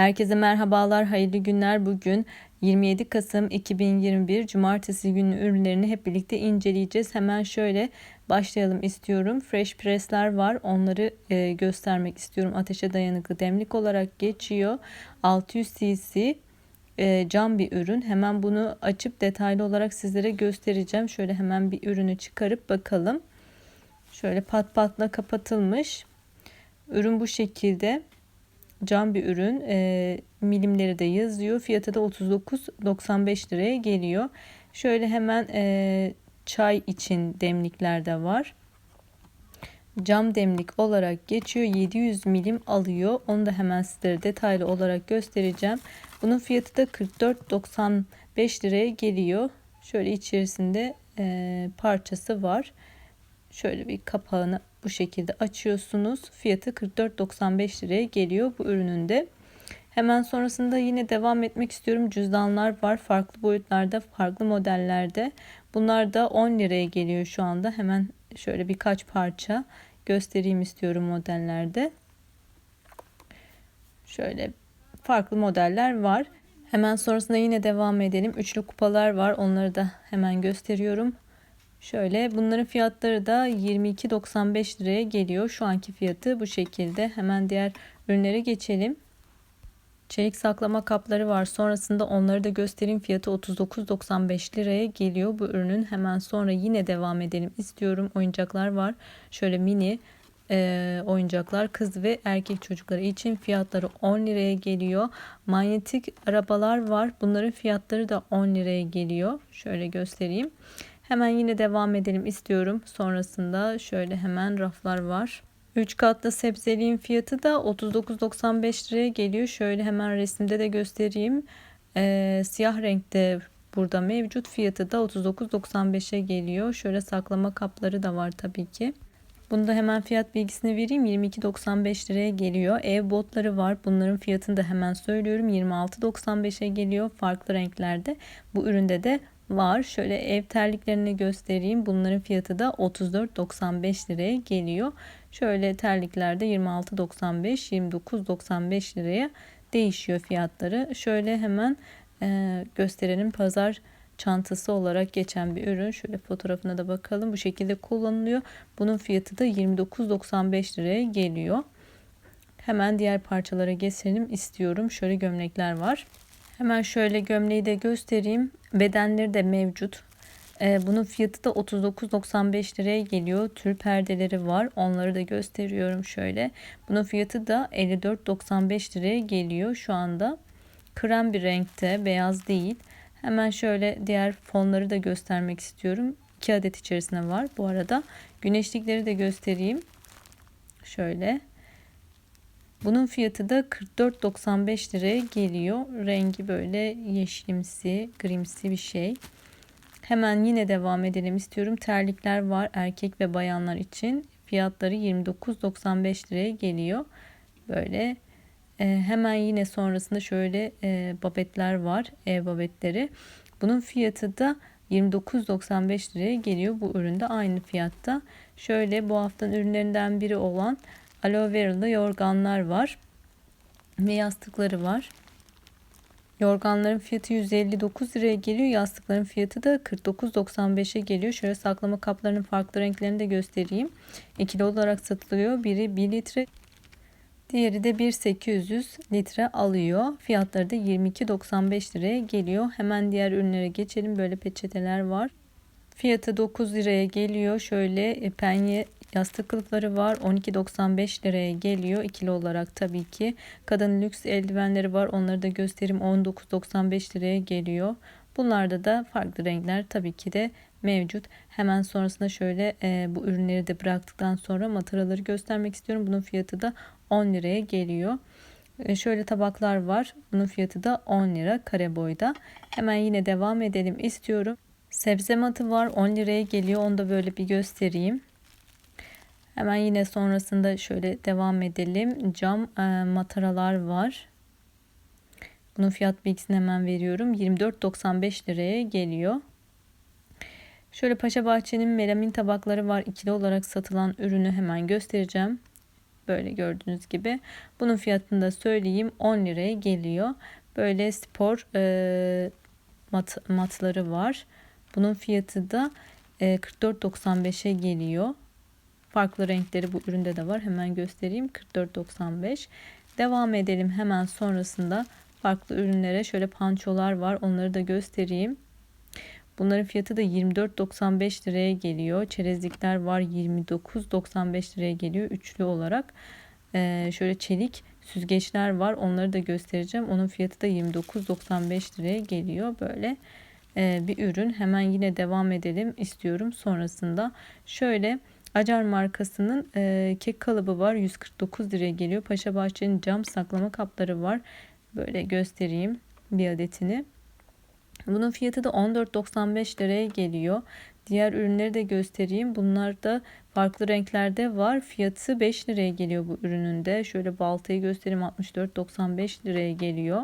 Herkese merhabalar, hayırlı günler. Bugün 27 Kasım 2021 Cumartesi günü ürünlerini hep birlikte inceleyeceğiz. Hemen şöyle başlayalım istiyorum. Fresh pressler var. Onları e, göstermek istiyorum. Ateşe dayanıklı demlik olarak geçiyor. 600 cc e, cam bir ürün. Hemen bunu açıp detaylı olarak sizlere göstereceğim. Şöyle hemen bir ürünü çıkarıp bakalım. Şöyle pat patla kapatılmış. Ürün bu şekilde cam bir ürün. E, milimleri de yazıyor. Fiyatı da 39.95 liraya geliyor. Şöyle hemen e, çay için demlikler de var. Cam demlik olarak geçiyor. 700 milim alıyor. Onu da hemen sizlere detaylı olarak göstereceğim. Bunun fiyatı da 44.95 liraya geliyor. Şöyle içerisinde e, parçası var. Şöyle bir kapağını bu şekilde açıyorsunuz. Fiyatı 44.95 liraya geliyor bu ürünün de. Hemen sonrasında yine devam etmek istiyorum. Cüzdanlar var. Farklı boyutlarda, farklı modellerde. Bunlar da 10 liraya geliyor şu anda. Hemen şöyle birkaç parça göstereyim istiyorum modellerde. Şöyle farklı modeller var. Hemen sonrasında yine devam edelim. Üçlü kupalar var. Onları da hemen gösteriyorum. Şöyle bunların fiyatları da 22.95 liraya geliyor. Şu anki fiyatı bu şekilde. Hemen diğer ürünlere geçelim. Çelik saklama kapları var. Sonrasında onları da göstereyim. Fiyatı 39.95 liraya geliyor bu ürünün. Hemen sonra yine devam edelim istiyorum. Oyuncaklar var. Şöyle mini e, oyuncaklar kız ve erkek çocukları için fiyatları 10 liraya geliyor. Manyetik arabalar var. Bunların fiyatları da 10 liraya geliyor. Şöyle göstereyim. Hemen yine devam edelim istiyorum. Sonrasında şöyle hemen raflar var. 3 katlı sebzeliğin fiyatı da 39.95 liraya geliyor. Şöyle hemen resimde de göstereyim. Ee, siyah renkte burada mevcut. Fiyatı da 39.95'e geliyor. Şöyle saklama kapları da var tabii ki. Bunda hemen fiyat bilgisini vereyim. 22.95 liraya geliyor. Ev botları var. Bunların fiyatını da hemen söylüyorum. 26.95'e geliyor. Farklı renklerde. Bu üründe de var. Şöyle ev terliklerini göstereyim. Bunların fiyatı da 34.95 liraya geliyor. Şöyle terliklerde 26.95 29.95 liraya değişiyor fiyatları. Şöyle hemen e, gösterelim. Pazar çantası olarak geçen bir ürün. Şöyle fotoğrafına da bakalım. Bu şekilde kullanılıyor. Bunun fiyatı da 29.95 liraya geliyor. Hemen diğer parçalara geçelim istiyorum. Şöyle gömlekler var. Hemen şöyle gömleği de göstereyim. Bedenleri de mevcut. Ee, bunun fiyatı da 39.95 liraya geliyor. Tül perdeleri var. Onları da gösteriyorum şöyle. Bunun fiyatı da 54.95 liraya geliyor şu anda. Krem bir renkte, beyaz değil. Hemen şöyle diğer fonları da göstermek istiyorum. 2 adet içerisinde var. Bu arada güneşlikleri de göstereyim. Şöyle. Bunun fiyatı da 44.95 liraya geliyor. Rengi böyle yeşilimsi, grimsi bir şey. Hemen yine devam edelim istiyorum. Terlikler var erkek ve bayanlar için. Fiyatları 29.95 liraya geliyor. Böyle e, hemen yine sonrasında şöyle e, babetler var. Ev babetleri. Bunun fiyatı da 29.95 liraya geliyor. Bu üründe aynı fiyatta. Şöyle bu haftanın ürünlerinden biri olan aloe veralı yorganlar var. Ve yastıkları var. Yorganların fiyatı 159 liraya geliyor. Yastıkların fiyatı da 49.95'e geliyor. Şöyle saklama kaplarının farklı renklerini de göstereyim. İkili olarak satılıyor. Biri 1 litre, diğeri de 1.800 litre alıyor. Fiyatları da 22.95 liraya geliyor. Hemen diğer ürünlere geçelim. Böyle peçeteler var. Fiyatı 9 liraya geliyor. Şöyle e, penye Yastık kılıfları var. 12.95 liraya geliyor. ikili olarak tabii ki. Kadın lüks eldivenleri var. Onları da göstereyim. 19.95 liraya geliyor. Bunlarda da farklı renkler tabii ki de mevcut. Hemen sonrasında şöyle e, bu ürünleri de bıraktıktan sonra mataraları göstermek istiyorum. Bunun fiyatı da 10 liraya geliyor. E, şöyle tabaklar var. Bunun fiyatı da 10 lira kare boyda. Hemen yine devam edelim istiyorum. Sebze matı var 10 liraya geliyor. Onu da böyle bir göstereyim. Hemen yine sonrasında şöyle devam edelim. Cam e, mataralar var. Bunun fiyat bilgisini hemen veriyorum. 24.95 liraya geliyor. Şöyle Paşa Bahçe'nin melamin tabakları var. İkili olarak satılan ürünü hemen göstereceğim. Böyle gördüğünüz gibi. Bunun fiyatını da söyleyeyim 10 liraya geliyor. Böyle spor e, mat, matları var. Bunun fiyatı da e, 44.95'e geliyor. Farklı renkleri bu üründe de var. Hemen göstereyim. 44.95. Devam edelim hemen sonrasında farklı ürünlere şöyle pançolar var. Onları da göstereyim. Bunların fiyatı da 24.95 liraya geliyor. Çerezlikler var 29.95 liraya geliyor üçlü olarak. Ee, şöyle çelik süzgeçler var. Onları da göstereceğim. Onun fiyatı da 29.95 liraya geliyor. Böyle e, bir ürün. Hemen yine devam edelim istiyorum sonrasında. Şöyle Acar markasının e, kek kalıbı var. 149 liraya geliyor. Paşa Bahçe'nin cam saklama kapları var. Böyle göstereyim bir adetini. Bunun fiyatı da 14.95 liraya geliyor. Diğer ürünleri de göstereyim. Bunlar da farklı renklerde var. Fiyatı 5 liraya geliyor bu ürünün de. Şöyle baltayı göstereyim 64.95 liraya geliyor.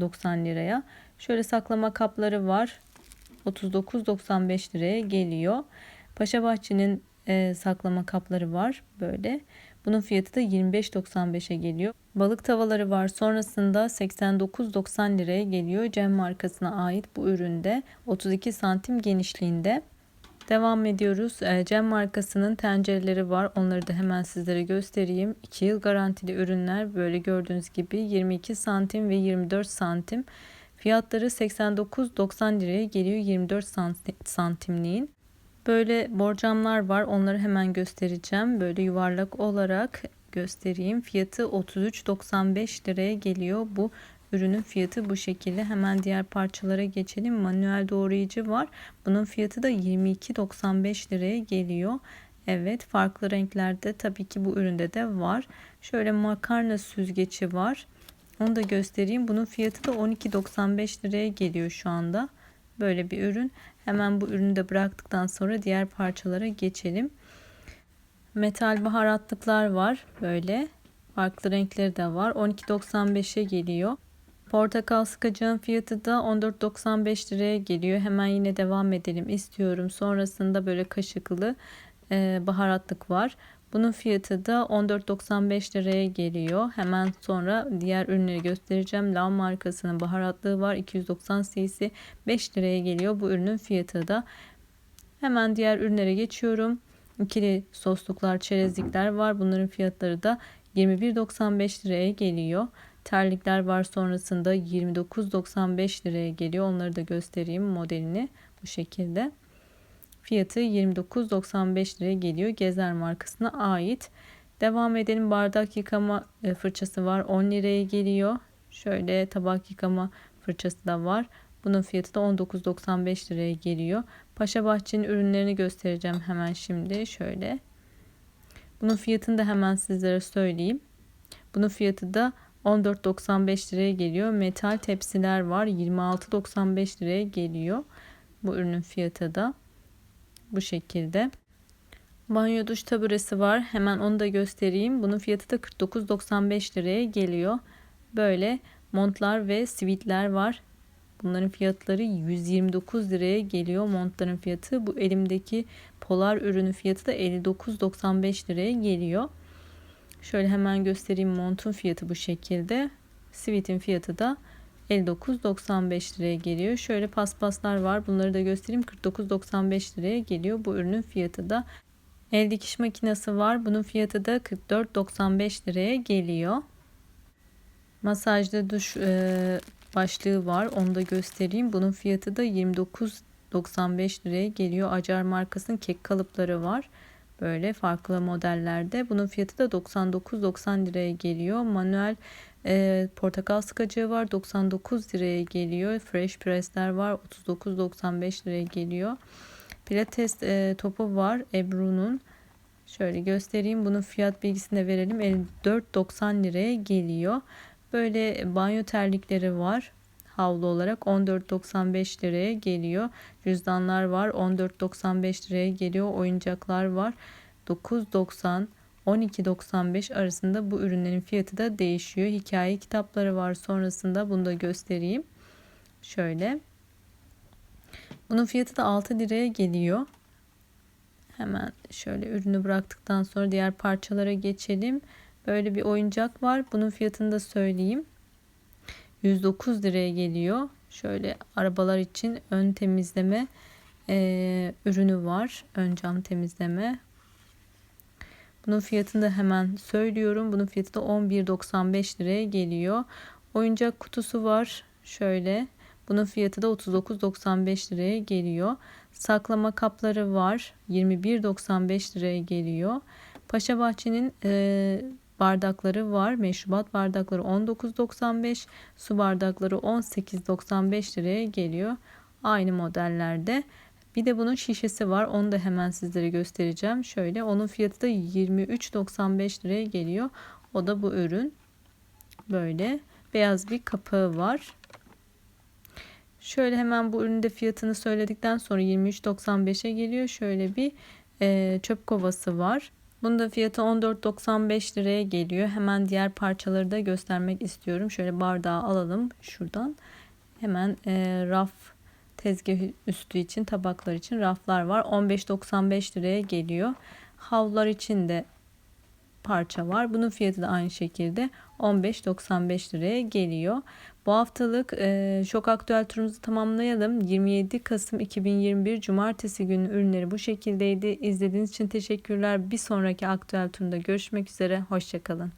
90 liraya. Şöyle saklama kapları var. 39.95 liraya geliyor. Paşa Bahçe'nin e, saklama kapları var böyle. Bunun fiyatı da 25.95'e geliyor. Balık tavaları var. Sonrasında 89.90 liraya geliyor. Cem markasına ait bu üründe 32 santim genişliğinde. Devam ediyoruz. E, Cem markasının tencereleri var. Onları da hemen sizlere göstereyim. 2 yıl garantili ürünler böyle gördüğünüz gibi 22 santim ve 24 santim. Fiyatları 89.90 liraya geliyor 24 santimliğin. Böyle borcamlar var. Onları hemen göstereceğim. Böyle yuvarlak olarak göstereyim. Fiyatı 33.95 liraya geliyor. Bu ürünün fiyatı bu şekilde. Hemen diğer parçalara geçelim. Manuel doğrayıcı var. Bunun fiyatı da 22.95 liraya geliyor. Evet farklı renklerde tabii ki bu üründe de var. Şöyle makarna süzgeci var. Onu da göstereyim. Bunun fiyatı da 12.95 liraya geliyor şu anda. Böyle bir ürün. Hemen bu ürünü de bıraktıktan sonra diğer parçalara geçelim. Metal baharatlıklar var böyle. Farklı renkleri de var. 12.95'e geliyor. Portakal sıkacağın fiyatı da 14.95 liraya geliyor. Hemen yine devam edelim istiyorum. Sonrasında böyle kaşıklı e, baharatlık var. Bunun fiyatı da 14.95 liraya geliyor. Hemen sonra diğer ürünleri göstereceğim. Lav markasının baharatlığı var. 290 cc 5 liraya geliyor. Bu ürünün fiyatı da. Hemen diğer ürünlere geçiyorum. İkili sosluklar, çerezlikler var. Bunların fiyatları da 21.95 liraya geliyor. Terlikler var sonrasında 29.95 liraya geliyor. Onları da göstereyim modelini bu şekilde. Fiyatı 29.95 liraya geliyor. Gezer markasına ait. Devam edelim. Bardak yıkama e, fırçası var. 10 liraya geliyor. Şöyle tabak yıkama fırçası da var. Bunun fiyatı da 19.95 liraya geliyor. Paşa Bahçe'nin ürünlerini göstereceğim hemen şimdi. Şöyle. Bunun fiyatını da hemen sizlere söyleyeyim. Bunun fiyatı da 14.95 liraya geliyor. Metal tepsiler var. 26.95 liraya geliyor. Bu ürünün fiyatı da. Bu şekilde. Banyo duş taburesi var. Hemen onu da göstereyim. Bunun fiyatı da 49.95 liraya geliyor. Böyle montlar ve sivitler var. Bunların fiyatları 129 liraya geliyor montların fiyatı. Bu elimdeki polar ürünün fiyatı da 59.95 liraya geliyor. Şöyle hemen göstereyim montun fiyatı bu şekilde. Sivitin fiyatı da 59.95 liraya geliyor. Şöyle paspaslar var. Bunları da göstereyim. 49.95 liraya geliyor. Bu ürünün fiyatı da el dikiş makinesi var. Bunun fiyatı da 44.95 liraya geliyor. Masajlı duş e, başlığı var. Onu da göstereyim. Bunun fiyatı da 29.95 liraya geliyor. Acar markasının kek kalıpları var. Böyle farklı modellerde. Bunun fiyatı da 99.90 liraya geliyor. Manuel e, portakal sıkacığı var 99 liraya geliyor. Fresh pressler var 39.95 liraya geliyor. Pilates e, topu var Ebru'nun. Şöyle göstereyim. Bunun fiyat bilgisini de verelim. 54.90 liraya geliyor. Böyle banyo terlikleri var. Havlu olarak 14.95 liraya geliyor. Cüzdanlar var. 14.95 liraya geliyor. Oyuncaklar var. 9.90 12.95 arasında bu ürünlerin fiyatı da değişiyor. Hikaye kitapları var sonrasında bunu da göstereyim. Şöyle. Bunun fiyatı da 6 liraya geliyor. Hemen şöyle ürünü bıraktıktan sonra diğer parçalara geçelim. Böyle bir oyuncak var. Bunun fiyatını da söyleyeyim. 109 liraya geliyor. Şöyle arabalar için ön temizleme e, ürünü var. Ön cam temizleme. Bunun fiyatını da hemen söylüyorum. Bunun fiyatı da 11.95 liraya geliyor. Oyuncak kutusu var. Şöyle. Bunun fiyatı da 39.95 liraya geliyor. Saklama kapları var. 21.95 liraya geliyor. Paşa Bahçe'nin e, bardakları var. Meşrubat bardakları 19.95, su bardakları 18.95 liraya geliyor. Aynı modellerde. Bir de bunun şişesi var. Onu da hemen sizlere göstereceğim. Şöyle onun fiyatı da 23.95 liraya geliyor. O da bu ürün. Böyle beyaz bir kapağı var. Şöyle hemen bu üründe fiyatını söyledikten sonra 23.95'e geliyor. Şöyle bir e, çöp kovası var. Bunun da fiyatı 14.95 liraya geliyor. Hemen diğer parçaları da göstermek istiyorum. Şöyle bardağı alalım şuradan. Hemen e, raf tezgah üstü için tabaklar için raflar var. 15.95 liraya geliyor. Havlular için de parça var. Bunun fiyatı da aynı şekilde 15.95 liraya geliyor. Bu haftalık e, şok aktüel turumuzu tamamlayalım. 27 Kasım 2021 Cumartesi günü ürünleri bu şekildeydi. İzlediğiniz için teşekkürler. Bir sonraki aktüel turunda görüşmek üzere. Hoşçakalın.